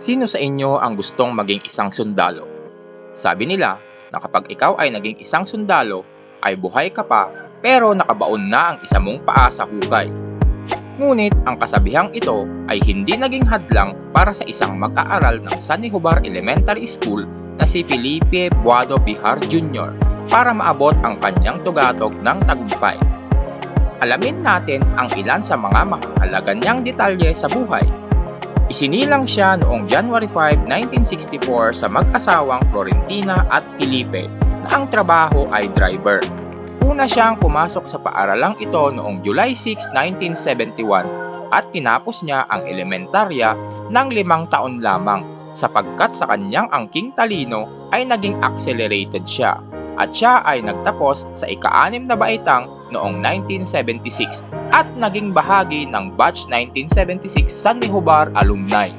Sino sa inyo ang gustong maging isang sundalo? Sabi nila na kapag ikaw ay naging isang sundalo, ay buhay ka pa pero nakabaon na ang isa mong paa sa hukay. Ngunit ang kasabihang ito ay hindi naging hadlang para sa isang mag-aaral ng San Nicobar Elementary School na si Felipe Buado Bihar Jr. para maabot ang kanyang tugatog ng tagumpay. Alamin natin ang ilan sa mga mahalaga niyang detalye sa buhay Isinilang siya noong January 5, 1964 sa mag-asawang Florentina at Felipe na ang trabaho ay driver. Una siyang pumasok sa paaralang ito noong July 6, 1971 at tinapos niya ang elementarya ng limang taon lamang sapagkat sa kanyang angking talino ay naging accelerated siya at siya ay nagtapos sa ika-anim na baitang noong 1976 at naging bahagi ng batch 1976 San Nicobar alumni.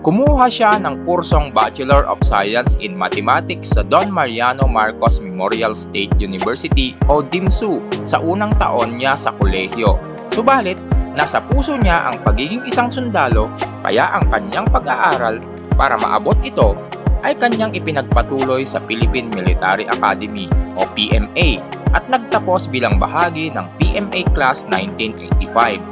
Kumuha siya ng kursong Bachelor of Science in Mathematics sa Don Mariano Marcos Memorial State University o DIMSU sa unang taon niya sa kolehiyo. Subalit, nasa puso niya ang pagiging isang sundalo kaya ang kanyang pag-aaral para maabot ito ay kanyang ipinagpatuloy sa Philippine Military Academy o PMA at nagtapos bilang bahagi ng PMA Class 1985.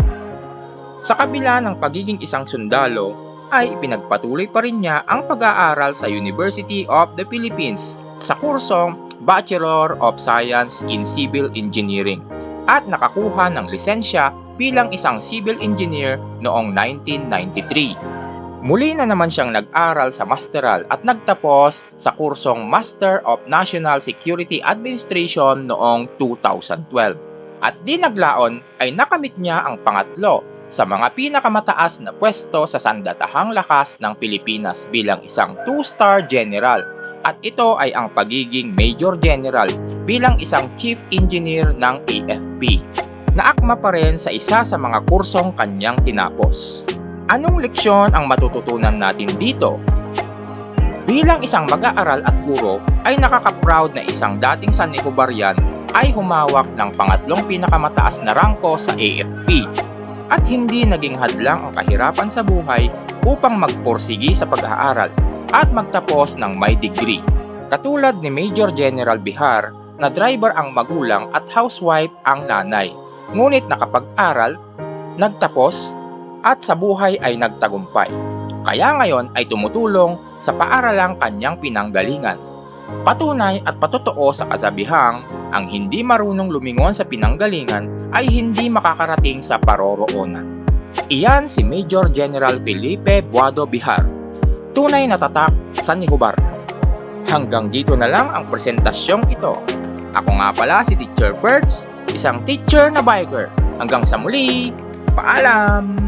Sa kabila ng pagiging isang sundalo, ay ipinagpatuloy pa rin niya ang pag-aaral sa University of the Philippines sa kursong Bachelor of Science in Civil Engineering at nakakuha ng lisensya bilang isang civil engineer noong 1993. Muli na naman siyang nag-aral sa masteral at nagtapos sa kursong Master of National Security Administration noong 2012. At di naglaon ay nakamit niya ang pangatlo sa mga pinakamataas na pwesto sa sandatahang lakas ng Pilipinas bilang isang two-star general at ito ay ang pagiging Major General bilang isang Chief Engineer ng AFP. Naakma pa rin sa isa sa mga kursong kanyang tinapos. Anong leksyon ang matututunan natin dito? Bilang isang mag-aaral at guro ay nakaka-proud na isang dating San Nicobarian ay humawak ng pangatlong pinakamataas na rangko sa AFP at hindi naging hadlang ang kahirapan sa buhay upang magporsigi sa pag-aaral at magtapos ng may degree. Katulad ni Major General Bihar na driver ang magulang at housewife ang nanay. Ngunit nakapag-aral, nagtapos at sa buhay ay nagtagumpay. Kaya ngayon ay tumutulong sa paaralang kanyang pinanggalingan. Patunay at patotoo sa kasabihang, ang hindi marunong lumingon sa pinanggalingan ay hindi makakarating sa paroroonan. Iyan si Major General Felipe Buado Bihar. Tunay na tatak sa Nicobar. Hanggang dito na lang ang presentasyong ito. Ako nga pala si Teacher Birds, isang teacher na biker. Hanggang sa muli, paalam!